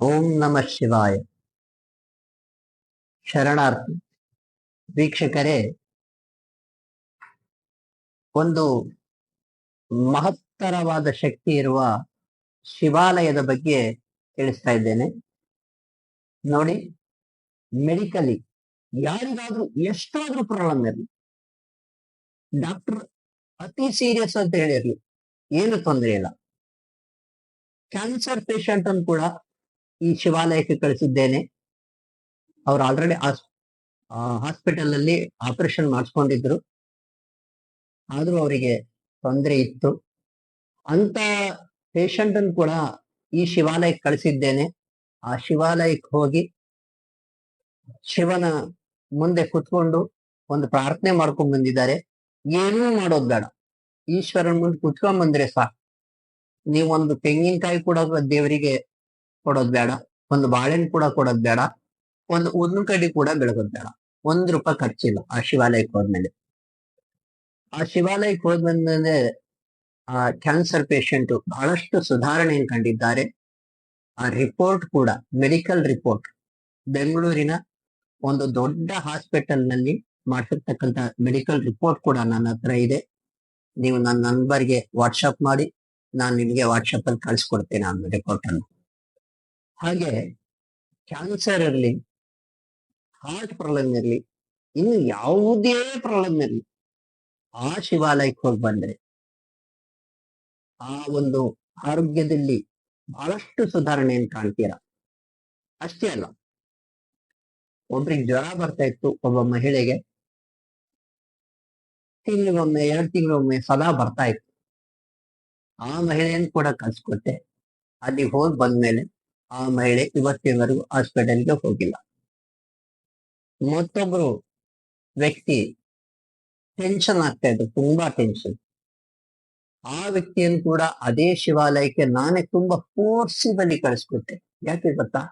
ಓಂ ನಮ ಶಿವಾಯ. ಶರಣಾರ್ಥಿ, ವೀಕ್ಷಕರೇ, ಒಂದು ಮಹತ್ತರವಾದ ಶಕ್ತಿ ಇರುವ ಶಿವಾಲಯದ ಬಗ್ಗೆ ತಿಳಿಸ್ತಾ ಇದ್ದೇನೆ. ನೋಡಿ, ಮೆಡಿಕಲಿ ಯಾರಿಗಾದ್ರೂ ಎಷ್ಟಾದ್ರೂ ಪ್ರಾಬ್ಲಮ್ ಇರಲಿ, ಡಾಕ್ಟರ್ ಅತಿ ಸೀರಿಯಸ್ ಅಂತ ಹೇಳಿರ್ಲಿ, ಏನು ತೊಂದರೆ ಇಲ್ಲ. ಕ್ಯಾನ್ಸರ್ ಪೇಷಂಟ್ ಅನ್ನು ಕೂಡ ಈ ಶಿವಾಲಯಕ್ಕೆ ಕಳಿಸಿದ್ದೇನೆ. ಅವ್ರು ಆಲ್ರೆಡಿ ಹಾಸ್ಪಿಟಲ್ ಅಲ್ಲಿ ಆಪರೇಷನ್ ಮಾಡಿಸ್ಕೊಂಡಿದ್ರು. ಆದ್ರೂ ಅವರಿಗೆ ತೊಂದರೆ ಇತ್ತು. ಅಂತ ಪೇಷಂಟ್ ಅನ್ನು ಕೂಡ ಈ ಶಿವಾಲಯಕ್ಕೆ ಕಳಿಸಿದ್ದೇನೆ. ಆ ಶಿವಾಲಯಕ್ಕೆ ಹೋಗಿ ಶಿವನ ಮುಂದೆ ಕುತ್ಕೊಂಡು ಒಂದು ಪ್ರಾರ್ಥನೆ ಮಾಡ್ಕೊಂಡ್ ಬಂದಿದ್ದಾರೆ. ಏನೂ ಮಾಡೋದ್ ಬೇಡ. ಈಶ್ವರನ ಮುಂದೆ ಕುತ್ಕೊಂಡ್ ಬಂದ್ರೆ ಸಾಕು. ನೀವೊಂದು ತೆಂಗಿನಕಾಯಿ ಕೂಡ ದೇವರಿಗೆ ಕೊಡೋದ್ ಬೇಡ. ಒಂದು ಬಾಳೆಹಣ್ಣು ಕೂಡ ಕೊಡೋದ್ ಬೇಡ. ಒಂದು ಉದ್ದಿನ ಕಡಿ ಕೂಡ ಬೆಳಗೋದ್ ಬೇಡ. ಒಂದ್ ರೂಪಾಯಿ ಖರ್ಚಿಲ್ಲ ಆ ಶಿವಾಲಯಕ್ಕೆ ಹೋದ್ಮೇಲೆ. ಆ ಶಿವಾಲಯಕ್ಕೆ ಹೋದ್ಮೇಲೆ, ಆ ಕ್ಯಾನ್ಸರ್ ಪೇಷಂಟ್ ಬಹಳಷ್ಟು ಸುಧಾರಣೆಯನ್ನು ಕಂಡಿದ್ದಾರೆ. ಆ ರಿಪೋರ್ಟ್ ಕೂಡ ಮೆಡಿಕಲ್ ರಿಪೋರ್ಟ್ ಬೆಂಗಳೂರಿನ ಒಂದು ದೊಡ್ಡ ಹಾಸ್ಪಿಟಲ್ನಲ್ಲಿ ಮಾಡಿರ್ತಕ್ಕಂಥ ಮೆಡಿಕಲ್ ರಿಪೋರ್ಟ್ ಕೂಡ ನನ್ನ ಹತ್ರ ಇದೆ. ನೀವು ನನ್ನ ನಂಬರ್ಗೆ ವಾಟ್ಸಪ್ ಮಾಡಿ, ನಾನು ನಿಮಗೆ ವಾಟ್ಸಪ್ ಅಲ್ಲಿ ಕಳಿಸ್ಕೊಡ್ತೇನೆ ಆ ರಿಪೋರ್ಟ್ ಅನ್ನು. ಹಾಗೆ ಕ್ಯಾನ್ಸರ್ ಇರಲಿ ಹಾರ್ಟ್ ಪ್ರಾಬ್ಲಮ್ ಇರಲಿ, ಇನ್ನು ಯಾವುದೇ ಪ್ರಾಬ್ಲಮ್ ಇರಲಿ, ಆ ಶಿವಾಲಯಕ್ಕೆ ಹೋಗಿ ಬಂದ್ರೆ ಆ ಒಂದು ಆರೋಗ್ಯದಲ್ಲಿ ಬಹಳಷ್ಟು ಸುಧಾರಣೆಯನ್ನು ಕಾಣ್ತೀರಾ? ಅಷ್ಟೇ ಅಲ್ಲ. ಒಬ್ರಿಗೆ ಜ್ವರ ಬರ್ತಾ ಇತ್ತು, ಒಬ್ಬ ಮಹಿಳೆಗೆ ತಿಂಗಳಿಗೊಮ್ಮೆ, ಎರಡು ತಿಂಗಳಿಗೊಮ್ಮೆ ಸದಾ ಬರ್ತಾ ಇತ್ತು. ಆ ಮಹಿಳೆಯನ್ನು ಕೂಡ ಕಳ್ಸ್ಕೊಟ್ಟೆ. ಅಲ್ಲಿ ಹೋಗಿ ಬಂದ್ಮೇಲೆ ಆ ಮಹಿಳೆ ಇವತ್ತಿನವರೆಗೂ ಹಾಸ್ಪಿಟಲ್ಗೆ ಹೋಗಿಲ್ಲ. ಮತ್ತೊಬ್ರು ವ್ಯಕ್ತಿ ಟೆನ್ಷನ್ ಆಗ್ತಾ ಇದ್ರು, ತುಂಬಾ ಟೆನ್ಷನ್ ಆ ವ್ಯಕ್ತಿಯನ್ನು ಕೂಡ ಅದೇ ಶಿವಾಲಯಕ್ಕೆ ನಾನೇ ತುಂಬಾ ಫೋರ್ಸಿಬಲಿ ಕಳಿಸ್ಕೊಟ್ಟೆ. ಯಾಕೆ ಗೊತ್ತಾ?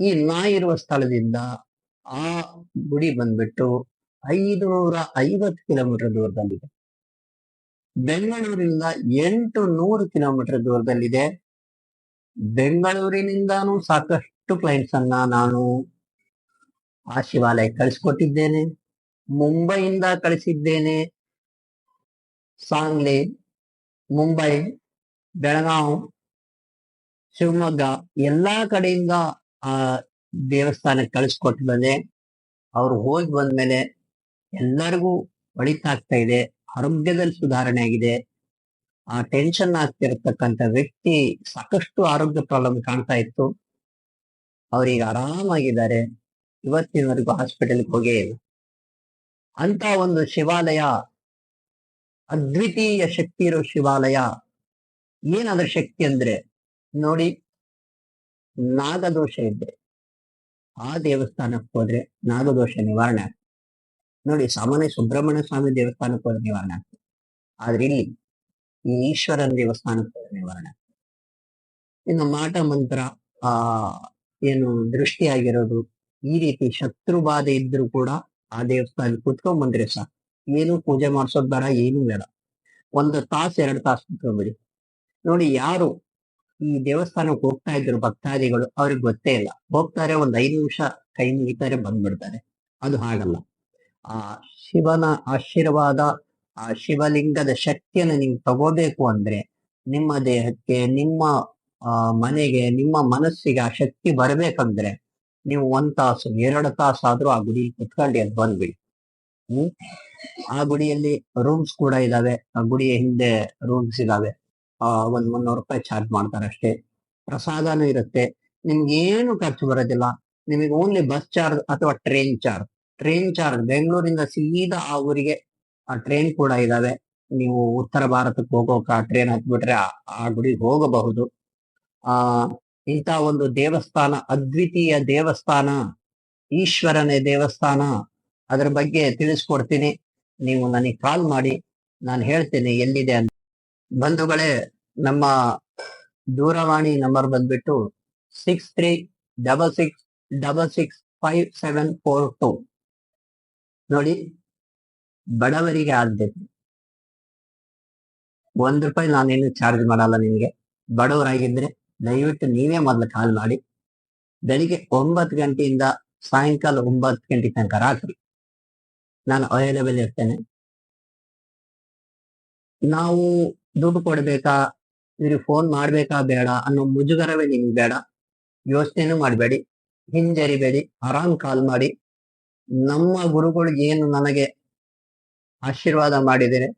ಈ ನಾ ಇರುವ ಸ್ಥಳದಿಂದ ಆ ಗುಡಿ ಬಂದ್ಬಿಟ್ಟು ಐದುನೂರ ಐವತ್ತು ಕಿಲೋಮೀಟರ್ ದೂರದಲ್ಲಿದೆ. ಬೆಂಗಳೂರಿಂದ ಎಂಟು ನೂರು ಕಿಲೋಮೀಟರ್ ದೂರದಲ್ಲಿದೆ. ಬೆಂಗಳೂರಿನಿಂದಾನು ಸಾಕಷ್ಟು ಕ್ಲೈಂಟ್ಸ್ ಅನ್ನ ನಾನು ಆ ಶಿವಾಲಯಕ್ಕೆ ಕಳಿಸ್ಕೊಟ್ಟಿದ್ದೇನೆ. ಮುಂಬೈಯಿಂದ ಕಳಿಸಿದ್ದೇನೆ. ಸಾಂಗ್ಲಿ, ಮುಂಬೈ ಬೆಳಗಾವ್ ಶಿವಮೊಗ್ಗ ಎಲ್ಲಾ ಕಡೆಯಿಂದ ಆ ದೇವಸ್ಥಾನಕ್ಕೆ ಕಳಿಸ್ಕೊಟ್ಟು ಬಂದೆ ಅವ್ರು ಹೋಗಿ ಬಂದ್ಮೇಲೆ ಎಲ್ಲರಿಗೂ ಒಳಿತಾಗ್ತಾ ಇದೆ. ಆರೋಗ್ಯದಲ್ಲಿ ಸುಧಾರಣೆ ಆಗಿದೆ. ಆ ಟೆನ್ಷನ್ ಆಗ್ತಿರತಕ್ಕಂತ ವ್ಯಕ್ತಿ ಸಾಕಷ್ಟು ಆರೋಗ್ಯ ಪ್ರಾಬ್ಲಮ್ ಕಾಣ್ತಾ ಇತ್ತು. ಅವ್ರೀಗ ಆರಾಮಾಗಿದ್ದಾರೆ. ಇವತ್ತಿನವರೆಗೂ ಹಾಸ್ಪಿಟಲ್ಗೆ ಹೋಗೇ ಇಲ್ಲ. ಅಂತ ಒಂದು ಶಿವಾಲಯ, ಅದ್ವಿತೀಯ ಶಕ್ತಿ ಇರೋ ಶಿವಾಲಯ ಏನಾದ್ರ ಶಕ್ತಿ ಅಂದ್ರೆ ನೋಡಿ ನಾಗದೋಷ ಇದ್ರೆ ಆ ದೇವಸ್ಥಾನಕ್ಕೆ ಹೋದ್ರೆ ನಾಗದೋಷ ನಿವಾರಣೆ ನೋಡಿ ಸಾಮಾನ್ಯ ಸುಬ್ರಹ್ಮಣ್ಯ ಸ್ವಾಮಿ ದೇವಸ್ಥಾನಕ್ಕೆ ಹೋದ್ರೆ ನಿವಾರಣೆ ಆಗ್ತದೆ. ಆದ್ರೆ ಇಲ್ಲಿ ಈಶ್ವರನ ದೇವಸ್ಥಾನಕ್ಕೆ ನಿವಾರಣೆ ಇನ್ನು ಮಾಟ ಮಂತ್ರ, ಆ, ಏನು ದೃಷ್ಟಿಯಾಗಿರೋದು, ಈ ರೀತಿ ಶತ್ರು ಬಾಧೆ ಇದ್ರು ಕೂಡ ಆ ದೇವಸ್ಥಾನ ಕುತ್ಕೊಂಡ್ ಬಂದ್ರೆ ಸಾಕು. ಏನು ಪೂಜೆ ಮಾಡ್ಸೋದ್ ಬೇಡ, ಏನು ಬೇಡ. ಒಂದು ತಾಸು, ಎರಡು ತಾಸು ಕುತ್ಕೊಂಡ್ಬಿಡಿ. ನೋಡಿ, ಯಾರು ಈ ದೇವಸ್ಥಾನಕ್ಕೆ ಹೋಗ್ತಾ ಇದ್ರು ಭಕ್ತಾದಿಗಳು, ಅವ್ರಿಗೆ ಗೊತ್ತೇ ಇಲ್ಲ. ಹೋಗ್ತಾರೆ, ಒಂದ್ ಐದು ನಿಮಿಷ ಕೈ ಮುಗಿತಾರೆ, ಬಂದ್ಬಿಡ್ತಾರೆ. ಅದು ಹಾಗಲ್ಲ. ಆ ಶಿವನ ಆಶೀರ್ವಾದ ಆ ಶಿವಲಿಂಗದ ಶಕ್ತಿಯನ್ನು ನೀವು ತಗೋಬೇಕು ಅಂದ್ರೆ ನಿಮ್ಮ ದೇಹಕ್ಕೆ, ನಿಮ್ಮ ಮನೆಗೆ, ನಿಮ್ಮ ಮನಸ್ಸಿಗೆ ಆ ಶಕ್ತಿ ಬರಬೇಕಂದ್ರೆ ನೀವು ಒಂದ್ ತಾಸು, ಎರಡು ತಾಸು ಆದ್ರೂ ಆ ಗುಡಿ ಕುತ್ಕೊಂಡು ಅದು ಬಂದ್ಬಿಡಿ. ಹ್ಮ್? ಆ ಗುಡಿಯಲ್ಲಿ ರೂಮ್ಸ್ ಕೂಡ ಇದಾವೆ. ಆ ಗುಡಿಯ ಹಿಂದೆ ರೂಮ್ಸ್ ಇದಾವೆ. ಆ, ಒಂದ್ ಮುನ್ನೂರು ರೂಪಾಯಿ ಚಾರ್ಜ್ ಮಾಡ್ತಾರೆ ಅಷ್ಟೇ ಪ್ರಸಾದನೂ ಇರುತ್ತೆ. ನಿಮ್ಗೆ ಏನು ಖರ್ಚು ಬರೋದಿಲ್ಲ. ನಿಮಗೆ ಓನ್ಲಿ ಬಸ್ ಚಾರ್ಜ್ ಅಥವಾ ಟ್ರೈನ್ ಚಾರ್ಜ್ ಟ್ರೈನ್ ಚಾರ್ಜ್ ಬೆಂಗಳೂರಿಂದ ಸೀದಾ ಆ ಊರಿಗೆ ಟ್ರೈನ್ ಕೂಡ ಇದಾವೆ. ನೀವು ಉತ್ತರ ಭಾರತಕ್ಕೆ ಹೋಗೋಕ ಟ್ರೈನ್ ಹತ್ಬಿಟ್ರೆ ಆ- ಗುಡಿಗೆ ಹೋಗಬಹುದು. ಆ, ಇಂಥ ಒಂದು ದೇವಸ್ಥಾನ, ಅದ್ವಿತೀಯ ದೇವಸ್ಥಾನ, ಈಶ್ವರನೇ ದೇವಸ್ಥಾನ, ಅದ್ರ ಬಗ್ಗೆ ತಿಳಿಸ್ಕೊಡ್ತೀನಿ. ನೀವು ನನಗೆ ಕಾಲ್ ಮಾಡಿ, ನಾನು ಹೇಳ್ತೇನೆ ಎಲ್ಲಿದೆ ಅಂತ. ಬಂಧುಗಳೇ, ನಮ್ಮ ದೂರವಾಣಿ ನಂಬರ್ ಬಂದ್ಬಿಟ್ಟು six three double six double six five seven four two ನೋಡಿ. ಬಡವರಿಗೆ ಆದ್ಯತೆ ಒಂದ್ ರೂಪಾಯಿ ನಾನೇನು ಚಾರ್ಜ್ ಮಾಡಲ್ಲ ನಿಮ್ಗೆ. ಬಡವರಾಗಿದ್ರೆ ದಯವಿಟ್ಟು ನೀವೇ ಮೊದಲು ಕಾಲ್ ಮಾಡಿ. ಬೆಳಿಗ್ಗೆ ಒಂಬತ್ತು ಗಂಟೆಯಿಂದ ಸಾಯಂಕಾಲ ಒಂಬತ್ತು ಗಂಟೆ ತನಕ ರಾತ್ರಿ ನಾನು ಅವೈಲೇಬಲ್ ಇರ್ತೇನೆ. ನಾವು ದುಡ್ಡು ಕೊಡ್ಬೇಕಾ? ಇವ್ರಿಗೆ ಫೋನ್ ಮಾಡ್ಬೇಕಾ ಬೇಡ? ಅನ್ನೋ ಮುಜುಗರವೇ ನಿಮ್ಗೆ ಬೇಡ. ಯೋಚನೆನೂ ಮಾಡಬೇಡಿ. ಹಿಂಜರಿಬೇಡಿ. ಆರಾಮ್ ಕಾಲ್ ಮಾಡಿ. ನಮ್ಮ ಗುರುಗಳು ಏನು ನನಗೆ ಆಶೀರ್ವಾದ ಮಾಡಿದರೆ,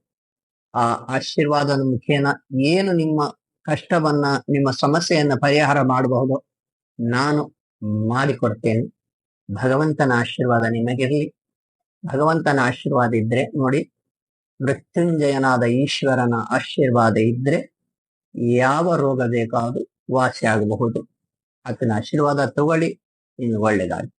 ಆ ಆಶೀರ್ವಾದದ ಮುಖೇನ ಏನು ನಿಮ್ಮ ಕಷ್ಟವನ್ನ, ನಿಮ್ಮ ಸಮಸ್ಯೆಯನ್ನ ಪರಿಹಾರ ಮಾಡಬಹುದು ನಾನು ಮಾಡಿಕೊಡ್ತೇನೆ. ಭಗವಂತನ ಆಶೀರ್ವಾದ ನಿಮಗಿರಲಿ. ಭಗವಂತನ ಆಶೀರ್ವಾದ ಇದ್ರೆ ನೋಡಿ, ಮೃತ್ಯುಂಜಯನಾದ ಈಶ್ವರನ ಆಶೀರ್ವಾದ ಇದ್ರೆ ಯಾವ ರೋಗ ಬೇಕಾದ್ರೂ ವಾಸಿ ಆಗಬಹುದು. ಆತನ ಆಶೀರ್ವಾದ ತಗೊಳ್ಳಿ, ಇನ್ನು ಒಳ್ಳೆದಾಗಿ